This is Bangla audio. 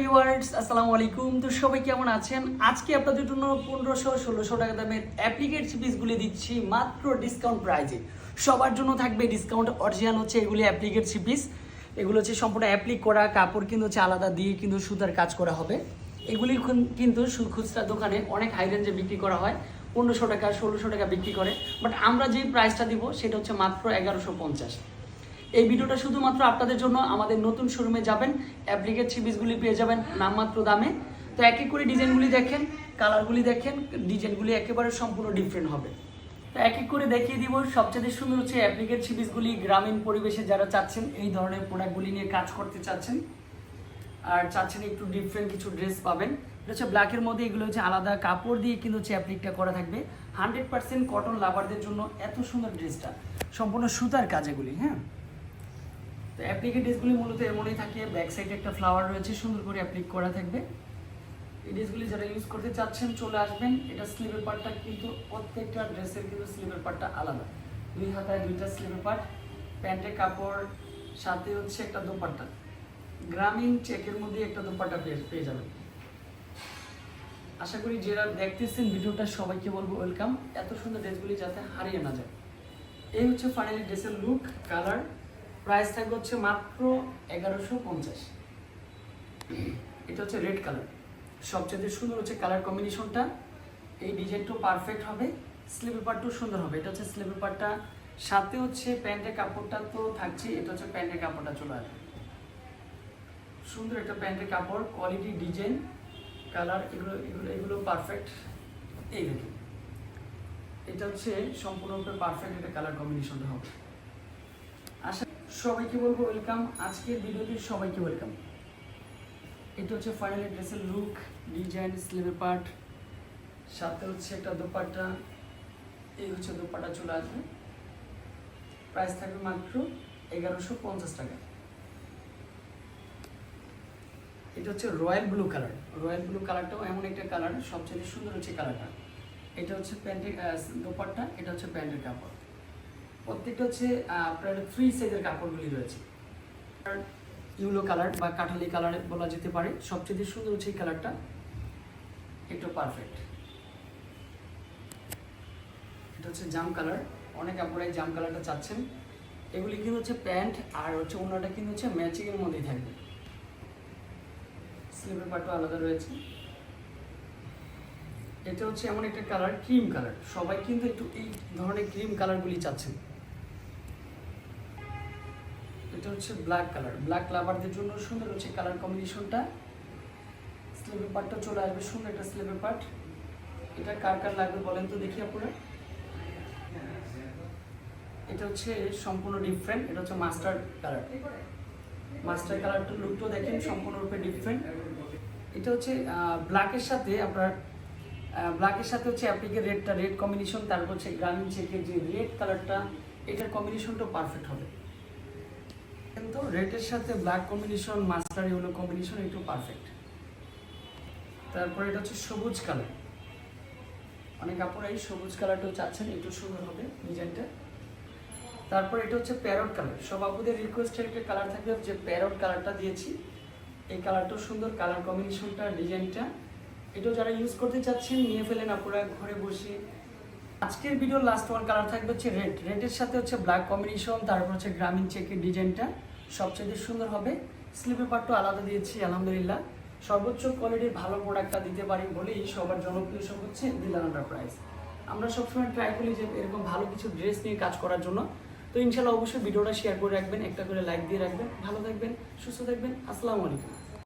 ভিউয়ার্স আসসালামু আলাইকুম। তো সবাই কেমন আছেন? আজকে আপনাদের জন্য পনেরোশো, ষোলোশো টাকা দামের অ্যাপ্লিকেট পিসগুলি দিচ্ছি মাত্র ডিসকাউন্ট প্রাইজে সবার জন্য থাকবে ডিসকাউন্ট অরিজিনাল হচ্ছে এগুলি অ্যাপ্লিকেট পিস এগুলো হচ্ছে সম্পূর্ণ অ্যাপ্লিক করা, কাপড় কিন্তু হচ্ছে আলাদা দিয়ে কিন্তু সুতার কাজ করা হবে। এগুলি কিন্তু খুচরা দোকানে অনেক হাই রেঞ্জে বিক্রি করা হয়। পনেরোশো টাকা, ষোলোশো টাকা বিক্রি করে। বাট আমরা যেই প্রাইসটা দিব, সেটা হচ্ছে মাত্র এগারোশো পঞ্চাশ। এই ভিডিওটা শুধুমাত্র আপনাদের জন্য আমাদের নতুন শোরুমে যাবেন। অ্যাপ্লিকেট সিবিসগুলি পেয়ে যাবেন নামমাত্র দামে। তো এক এক করে ডিজাইনগুলি দেখেন, কালারগুলি দেখেন, ডিজাইনগুলি একেবারে সম্পূর্ণ ডিফারেন্ট হবে। তো এক এক করে দেখিয়ে দিব, সবচেয়ে সুন্দর হচ্ছে অ্যাপ্লিকেট সিবিসগুলি গ্রামীণ পরিবেশে যারা চাচ্ছেন, এই ধরনের প্রোডাক্টগুলি নিয়ে কাজ করতে চাচ্ছেন, আর চাচ্ছেন একটু ডিফারেন্ট কিছু ড্রেস পাবেন। হচ্ছে ব্ল্যাকের মধ্যে, এগুলো হচ্ছে আলাদা কাপড় দিয়ে কিন্তু হচ্ছে অ্যাপ্লিকটা করা থাকবে। হান্ড্রেড পার্সেন্ট কটন লাভারদের জন্য এত সুন্দর ড্রেসটা সম্পূর্ণ সুতার কাজ এগুলি হ্যাঁ? তো অ্যাপ্লিকের ড্রেসগুলি মূলত এমনই থাকে ব্যাক সাইডে একটা ফ্লাওয়ার রয়েছে, সুন্দর করে অ্যাপ্লিক করা থাকবে। এই ড্রেসগুলি যারা ইউজ করতে চাচ্ছেন, চলে আসবেন। এটা স্লিভের পার্টটা কিন্তু প্রত্যেকটা ড্রেসের কিন্তু স্লিভের পার্টটা আলাদা। দুই হাতায় দুইটা স্লিভের পার্ট প্যান্টের কাপড়, সাথে হচ্ছে একটা দোপাট্টা। গ্রামীণ চেকের মধ্যে একটা দোপাট্টা পেয়ে পেয়ে যাবেন। আশা করি যারা দেখতেছেন ভিডিওটা, সবাইকে বলব ওয়েলকাম এত সুন্দর ড্রেসগুলি যাতে হারিয়ে না যায়। এই হচ্ছে ফাইনালি ড্রেসের লুক কালার প্রাইস থাকবে হচ্ছে মাত্র এগারোশো পঞ্চাশ। এটা হচ্ছে রেড কালার। সবচেয়ে সুন্দর হচ্ছে কালার কম্বিনেশনটা। এই ডিজাইনটাও পারফেক্ট হবে। স্লিভের পার্টটাও সুন্দর হবে। এটা হচ্ছে স্লিভের পার্টটা সাথে হচ্ছে প্যান্টের কাপড়টা তো থাকছে। এটা হচ্ছে প্যান্টের কাপড়টা চলে আসবে। সুন্দর একটা প্যান্টের কাপড় কোয়ালিটি ডিজাইন কালার এগুলো এগুলো এগুলো পারফেক্ট এই দেখুন। এটা হচ্ছে সম্পূর্ণরূপে পারফেক্ট একটা কালার কম্বিনেশনটা হবে। আশা সবাইকে বলব ওয়েলকাম আজকের ভিডিওতে সবাইকে ওয়েলকাম এটা হচ্ছে ফাইনালি ড্রেসের লুক ডিজাইন স্লিভের পার্ট সাথে হচ্ছে একটা দোপাট্টা। এই হচ্ছে দোপাট্টা চলে আসবে। প্রাইস থাকবে মাত্র এগারোশো পঞ্চাশ টাকা। এটা হচ্ছে royal blue colour royal blue কালারটাও এমন একটা কালার সবচেয়ে সুন্দর হচ্ছে কালারটা এটা হচ্ছে প্যান্টের দোপাট্টা, এটা হচ্ছে প্যান্টের কাপড়। প্রত্যেকটা হচ্ছে আপনার ফ্রি সাইজের কাপড়গুলি রয়েছে। ইউলো কালার বা কাঠালি কালার বলা যেতে পারে। সবচেয়ে সুন্দর হচ্ছে এই কালারটা। একটু পারফেক্ট এটা হচ্ছে জাম কালার। অনেক আপনারা এই জাম কালারটা চাচ্ছেন। এগুলি কিন্তু হচ্ছে প্যান্ট আর হচ্ছে অন্যটা কিন্তু হচ্ছে ম্যাচিং এর মধ্যেই থাকবে। স্লিভের পার্টও আলাদা রয়েছে। এটা হচ্ছে এমন একটা কালার, ক্রিম কালার। সবাই কিন্তু একটু এই ধরনের ক্রিম কালারগুলি চাচ্ছেন। এটা হচ্ছে ব্ল্যাক কালার ব্ল্যাক লাভারদের জন্য সুন্দর হচ্ছে কালার কম্বিনেশনটা স্লিভের পার্টটা চলে আসবে, সুন্দর একটা স্লিভের পার্ট এটা কার কার লাগবে বলেন তো দেখি আপনারা। এটা হচ্ছে সম্পূর্ণ ডিফারেন্ট এটা হচ্ছে মাস্টার কালার মাস্টার কালারটা লুকটাও দেখেন, সম্পূর্ণরূপে ডিফারেন্ট এটা হচ্ছে ব্ল্যাকের সাথে আপনার ব্ল্যাকের সাথে হচ্ছে অ্যাপ্লিকের রেডটা রেড কম্বিনেশন তারপর হচ্ছে গ্রামীণ চেকের যে রেড কালারটা এটার কম্বিনেশনটাও পারফেক্ট হবে। কিন্তু রেডের সাথে black combination mustard yellow combination একটু পারফেক্ট তারপরে এটা হচ্ছে সবুজ কালার অনেক কাপড় এই সবুজ কালারটাও চাচ্ছেন, একটু সুন্দর হবে ডিজাইনটা তারপর এটা হচ্ছে প্যারট কালার সব আপুদের রিকোয়েস্টের একটা কালার থাকবে, যে প্যারট কালারটা দিয়েছি। এই কালারটাও সুন্দর কালার কম্বিনেশনটা ডিজাইনটা এটাও যারা ইউজ করতে চাচ্ছেন, নিয়ে ফেলেন আপনারা ঘরে বসে আজকের ভিডিওর লাস্ট ওয়ান কালার থাকবে হচ্ছে রেড রেডের সাথে হচ্ছে ব্ল্যাক কম্বিনেশন তারপর হচ্ছে গ্রামীণ চেকের ডিজাইনটা সবচেয়ে সুন্দর হবে। স্লিপের পার্টও আলাদা দিয়েছি, আলহামদুলিল্লাহ। সর্বোচ্চ কোয়ালিটির ভালো প্রোডাক্টটা দিতে পারি বলেই সবার জনপ্রিয় সব হচ্ছে দিলান এন্টারপ্রাইজ আমরা সবসময় ট্রাই করি যে এরকম ভালো কিছু ড্রেস নিয়ে কাজ করার জন্য। তো ইনশাল্লাহ অবশ্যই ভিডিওটা শেয়ার করে রাখবেন, একটা করে লাইক দিয়ে রাখবেন। ভালো থাকবেন, সুস্থ থাকবেন। আসসালামু আলাইকুম।